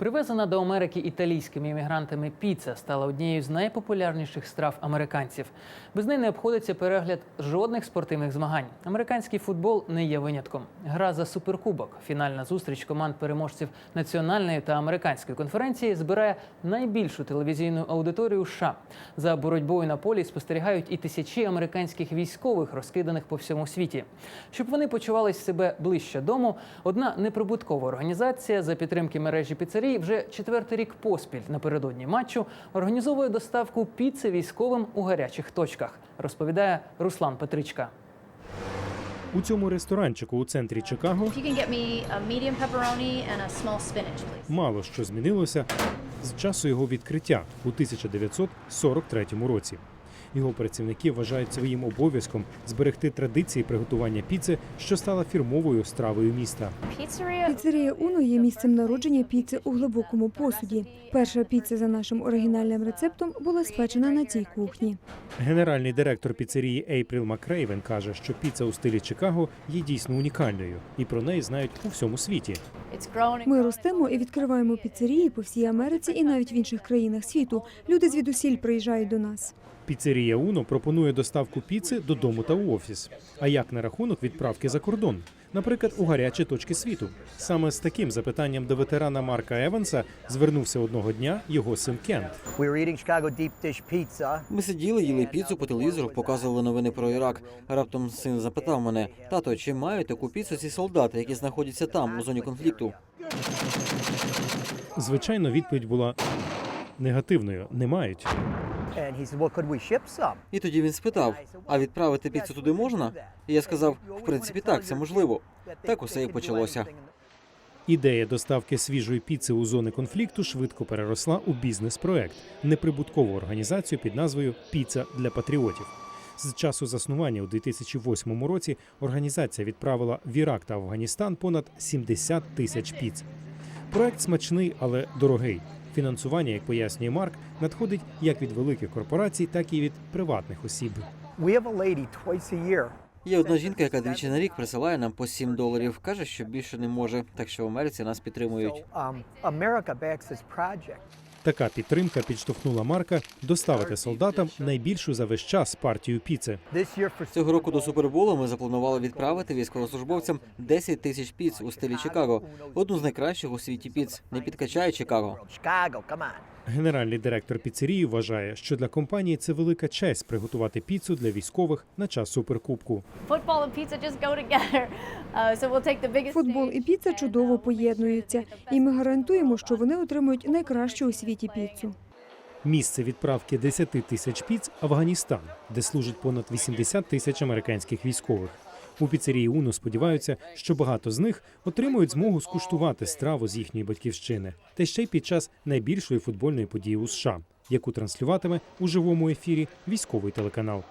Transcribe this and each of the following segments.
Привезена до Америки італійськими іммігрантами піца стала однією з найпопулярніших страв американців. Без неї не обходиться перегляд жодних спортивних змагань. Американський футбол не є винятком. Гра за суперкубок. Фінальна зустріч команд переможців національної та американської конференції збирає найбільшу телевізійну аудиторію США. За боротьбою на полі спостерігають і тисячі американських військових, розкиданих по всьому світі. Щоб вони почувались себе ближче дому, одна неприбуткова організація за підтримки мережі піцерій вже четвертий рік поспіль напередодні матчу організовує доставку піци військовим у гарячих точках, розповідає Руслан Петричка. У цьому ресторанчику у центрі Чикаго мало що змінилося з часу його відкриття у 1943 році. Його працівники вважають своїм обов'язком зберегти традиції приготування піци, що стала фірмовою стравою міста. Піцерія Уно є місцем народження піци у глибокому посуді. Перша піца за нашим оригінальним рецептом була спечена на цій кухні. Генеральний директор піцерії Ейпріл Макрейвен каже, що піца у стилі Чикаго є дійсно унікальною, і про неї знають у всьому світі. Ми ростемо і відкриваємо піцерії по всій Америці і навіть в інших країнах світу. Люди звідусіль приїжджають до нас. Піцерія Уно пропонує доставку піци додому та у офіс. А як на рахунок відправки за кордон? Наприклад, у гарячі точки світу. Саме з таким запитанням до ветерана Марка Еванса звернувся одного дня його син Кент. Ми сиділи, їли піцу по телевізору, показували новини про Ірак. Раптом син запитав мене: тато, чи мають таку піцу ці солдати, які знаходяться там у зоні конфлікту? Звичайно, відповідь була негативною. Не мають. And he said, Well, could we ship some? І тоді він спитав: а відправити піцу туди можна? І я сказав: в принципі, так, це можливо. Так усе і почалося. Ідея доставки свіжої піци у зони конфлікту швидко переросла у бізнес-проект, неприбуткову організацію під назвою Піца для патріотів. З часу заснування у 2008 році організація відправила в Ірак та Афганістан понад 70 тисяч піц. Проект смачний, але дорогий. Фінансування, як пояснює Марк, надходить як від великих корпорацій, так і від приватних осіб. Є одна жінка, яка двічі на рік присилає нам по 7 доларів. каже, що більше не може. Так що в Америці нас підтримують. Така підтримка підштовхнула Марка доставити солдатам найбільшу за весь час партію піци. Цього року до суперболу ми запланували відправити військовослужбовцям 10 тисяч піц у стилі Чикаго. Одну з найкращих у світі піц. Не підкачає Чикаго. Генеральний директор піцерії вважає, що для компанії це велика честь приготувати піцу для військових на час суперкубку. Uh. Футбол і піца чудово uh, поєднуються, і ми гарантуємо, що вони отримують найкращу у світі піцу. Місце відправки 10 тисяч піц Афганістан, де служить понад 80 тисяч американських військових. У піцерії Уно сподіваються, що багато з них отримують змогу скуштувати страву з їхньої батьківщини, та ще й під час найбільшої футбольної події у США, яку транслюватиме у живому ефірі військовий телеканал.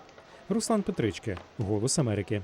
Руслан Петричке, Голос Америки.